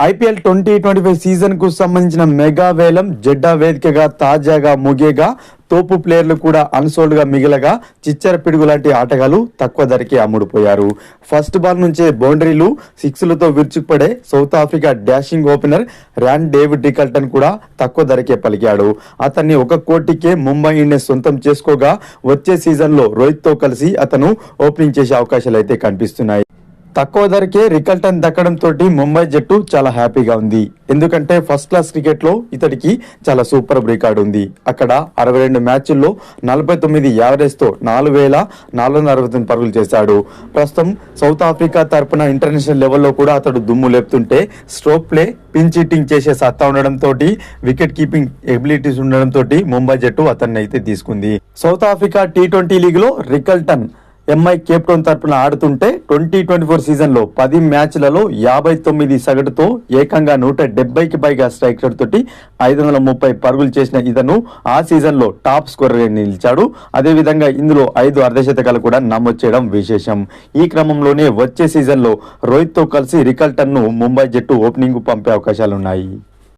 IPL twenty twenty five సీజన్కు సంబంధించిన mega వేలం జెడ్డా వేదికగా తాజాగా ముగియగా తోపు ప్లేయర్లు కూడా అన్సోల్డ్గా మిగిలగా చిచ్చర పిడుగు లాంటి ఆటగాళ్ళు తక్కువ ధరకే అమ్ముడుపోయారు. ఫస్ట్ బాల్ నుంచే బౌండరీలు సిక్స్లతో విరుచుకుపడే South Africa dashing opener Ryan David Rickelton కూడా తక్కువ ధరకే పలికాడు. అతన్ని ఒక కోటికే ముంబై ఇండియన్స్ సొంతం చేసుకోగా వచ్చే సీజన్లో రోహిత్తో కలిసి అతను ఓపెనింగ్ చేసే అవకాశాలు అయితే కనిపిస్తున్నాయి. తక్కువ ధరకే రికల్టన్ దక్కడంతో ముంబై జట్టు చాలా హ్యాపీగా ఉంది. ఎందుకంటే ఫస్ట్ క్లాస్ క్రికెట్లో ఇతడికి చాలా సూపర్ రికార్డు ఉంది. అక్కడ అరవై రెండు మ్యాచ్ల్లో నలభై తొమ్మిది యావరేజ్తో నాలుగు వేల నాలుగు వందల అరవై తొమ్మిది పరుగులు చేశాడు. ప్రస్తుతం సౌత్ ఆఫ్రికా తరపున ఇంటర్నేషనల్ లెవెల్లో కూడా అతడు దుమ్ము లేపుతుంటే స్ట్రోక్ ప్లే పిన్ చీటింగ్ చేసే సత్తా ఉండడంతో వికెట్ కీపింగ్ ఎబిలిటీస్ ఉండడంతో ముంబై జట్టు అతన్ని అయితే తీసుకుంది. సౌత్ ఆఫ్రికా టీ ట్వంటీ లీగ్లో రికల్టన్ ఎంఐ కేప్టౌన్ తరపున ఆడుతుంటే ట్వంటీ ట్వంటీ ఫోర్ సీజన్లో పది మ్యాచ్లలో యాభై తొమ్మిది సగటుతో ఏకంగా నూట డెబ్బైకి పైగా స్ట్రైక్ రేట్ తోటి ఐదు వందల ముప్పై పరుగులు చేసిన ఇతను ఆ సీజన్లో టాప్ స్కోరర్ నిలిచాడు. అదేవిధంగా ఇందులో ఐదు అర్ధశతకాలు కూడా నమోదు చేయడం విశేషం. ఈ క్రమంలోనే వచ్చే సీజన్లో రోహిత్తో కలిసి రికల్టన్ను ముంబై జట్టు ఓపెనింగ్ పంపే అవకాశాలున్నాయి.